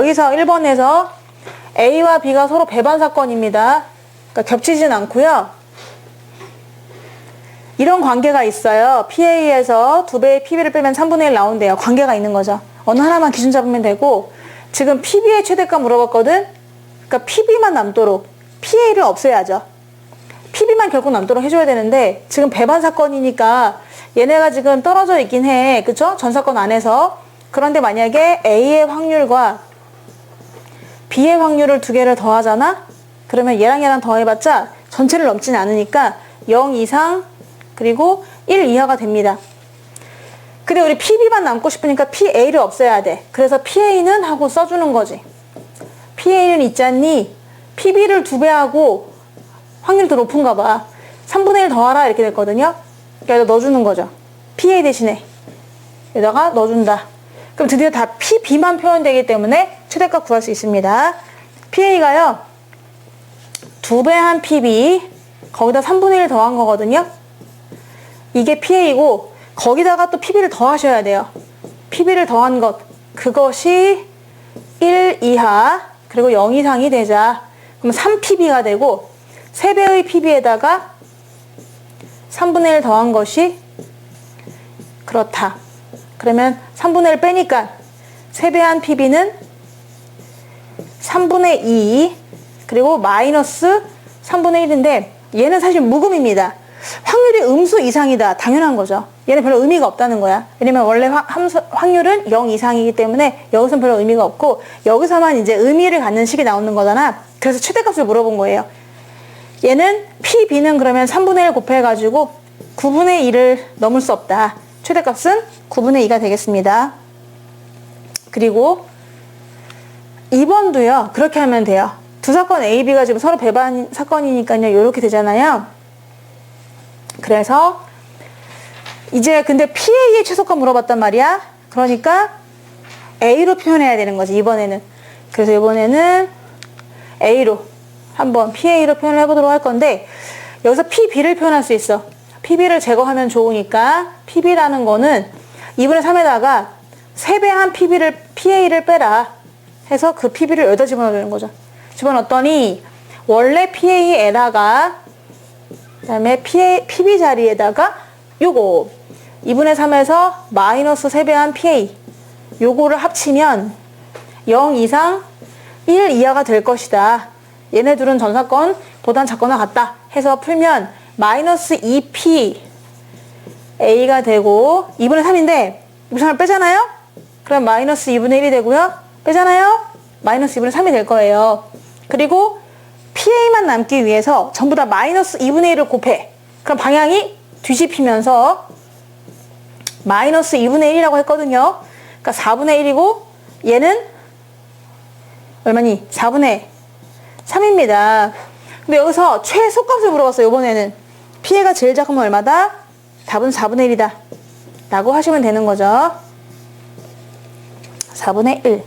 여기서 1번에서 A와 B가 서로 배반 사건입니다. 그러니까 겹치진 않고요. 이런 관계가 있어요. PA에서 두 배의 PB를 빼면 3분의 1 나온대요. 관계가 있는 거죠. 어느 하나만 기준 잡으면 되고 지금 PB의 최대가 물어봤거든. 그러니까 PB만 남도록 PA를 없애야죠. PB만 결국 남도록 해줘야 되는데 지금 배반 사건이니까 얘네가 지금 떨어져 있긴 해. 그쵸? 전 사건 안에서. 그런데 만약에 A의 확률과 B의 확률을 두 개를 더하잖아? 그러면 얘랑 얘랑 더해봤자 전체를 넘지는 않으니까 0 이상 그리고 1 이하가 됩니다. 근데 우리 PB만 남고 싶으니까 PA를 없애야 돼. 그래서 PA는 하고 써주는 거지. PA는 있잖니? PB를 두 배 하고 확률이 더 높은가 봐. 3분의 1 더하라 이렇게 됐거든요. 여기다 넣어주는 거죠. PA 대신에. 여기다가 넣어준다. 그럼 드디어 다 PB만 표현되기 때문에 최대값 구할 수 있습니다. PA가요. 두배한 PB, 거기다 3분의 1 더한 거거든요. 이게 PA고, 거기다가 또 PB를 더하셔야 돼요. PB를 더한 것. 그것이 1 이하, 그리고 0 이상이 되자. 그럼 3PB가 되고, 3배의 PB에다가 3분의 1 더한 것이 그렇다. 그러면 3분의 1 빼니까 3배한 PB는 3분의 2 그리고 마이너스 3분의 1인데 얘는 사실 묵음입니다. 확률이 음수 이상이다. 당연한 거죠. 얘는 별로 의미가 없다는 거야. 왜냐면 원래 화- 함수, 확률은 0 이상이기 때문에 여기서는 별로 의미가 없고 여기서만 이제 의미를 갖는 식이 나오는 거잖아. 그래서 최대값을 물어본 거예요. 얘는 PB는 그러면 3분의 1 곱해가지고 9분의 1을 넘을 수 없다. 최대값은 9분의 2가 되겠습니다. 그리고 2번도요. 그렇게 하면 돼요. 두 사건 A, B가 지금 서로 배반 사건이니까요. 이렇게 되잖아요. 그래서 이제 근데 PA의 최소값 물어봤단 말이야. 그러니까 A로 표현해야 되는 거지, 이번에는. 그래서 이번에는 A로 한번 PA로 표현을 해보도록 할 건데 여기서 PB를 표현할 수 있어. PB를 제거하면 좋으니까 PB라는 거는 2분의 3에다가 3배 한 PB를, PA를 빼라 해서 그 PB를 여기다 집어넣는 거죠. 집어넣었더니 원래 PA에다가 그다음에 PA, PB 자리에다가 요거 2분의 3에서 마이너스 3배 한 PA 요거를 합치면 0 이상 1 이하가 될 것이다. 얘네 둘은 전사건 보단 작거나 같다 해서 풀면 마이너스 2p a가 되고 2분의 3인데 2분의 3을 빼잖아요? 그럼 마이너스 2분의 1이 되고요. 빼잖아요? 마이너스 2분의 3이 될 거예요. 그리고 PA만 남기 위해서 전부 다 마이너스 2분의 1을 곱해. 그럼 방향이 뒤집히면서 마이너스 2분의 1이라고 했거든요. 그러니까 4분의 1이고 얘는 얼마니? 4분의 3입니다. 근데 여기서 최소값을 물어봤어요, 이번에는. 피해가 제일 작으면 얼마다? 답은 4분의 1이다. 라고 하시면 되는 거죠. 4분의 1.